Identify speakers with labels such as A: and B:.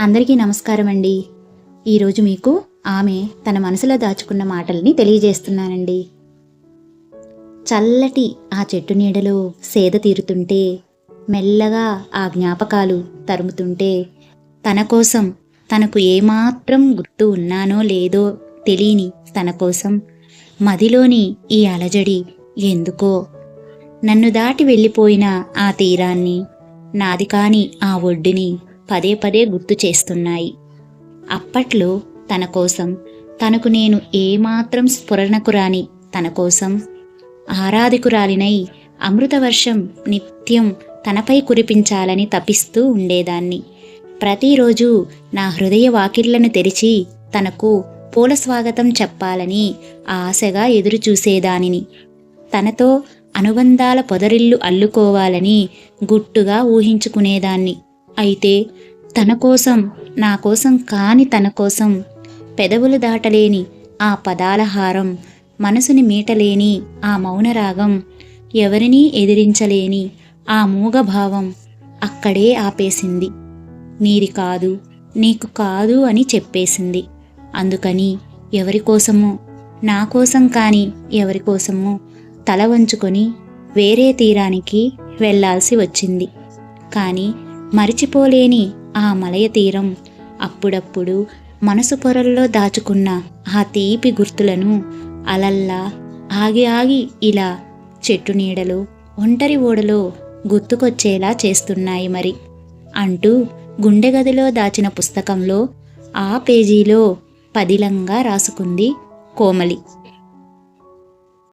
A: అందరికీ నమస్కారం అండి ఈరోజు మీకు ఆమె తన మనసులో దాచుకున్న మాటల్ని తెలియజేస్తున్నానండి. చల్లటి ఆ చెట్టు నీడలో సేద తీరుతుంటే మెల్లగా ఆ జ్ఞాపకాలు తరుముతుంటే తన కోసం తనకు ఏమాత్రం గుర్తు ఉన్నానో లేదో తెలియని తన కోసం మదిలోని ఈ అలజడి ఎందుకో నన్ను దాటి వెళ్ళిపోయిన ఆ తీరాన్ని నాది కాని ఆ ఒడ్డుని పదే పదే గుర్తు చేస్తున్నాయి. అప్పట్లో తన కోసం తనకు నేను ఏమాత్రం స్ఫురణకు రాని తన కోసం ఆరాధికురాలినై అమృతవర్షం నిత్యం తనపై కురిపించాలని తపిస్తూ ఉండేదాన్ని. ప్రతిరోజు నా హృదయ వాకిళ్ళను తెరిచి తనకు పూల స్వాగతం చెప్పాలని ఆశగా ఎదురుచూసేదానిని. తనతో అనుబంధాల పొదరిల్లు అల్లుకోవాలని గుట్టుగా ఊహించుకునేదాన్ని. అయితే తన కోసం నా కోసం కాని తన కోసం పెదవులు దాటలేని ఆ పదాల హారం మనసుని మీటలేని ఆ మౌనరాగం ఎవరినీ ఎదిరించలేని ఆ మూగభావం అక్కడే ఆపేసింది. నీది కాదు నీకు కాదు అని చెప్పేసింది. అందుకని ఎవరికోసమో నా కోసం కానీ ఎవరికోసమో తల వంచుకొని వేరే తీరానికి వెళ్ళాల్సి వచ్చింది. కానీ మరిచిపోలేని ఆ మలయ తీరం అప్పుడప్పుడు మనసు పొరల్లో దాచుకున్న ఆ తీపి గుర్తులను అలల్లా ఆగి ఆగి ఇలా చెట్టు నీడలో ఒంటరి ఓడలో గుర్తుకొచ్చేలా చేస్తున్నాయి మరి. అంటూ గుండె గదిలో దాచిన పుస్తకంలో ఆ పేజీలో పదిలంగా రాసుకుంది కోమలి.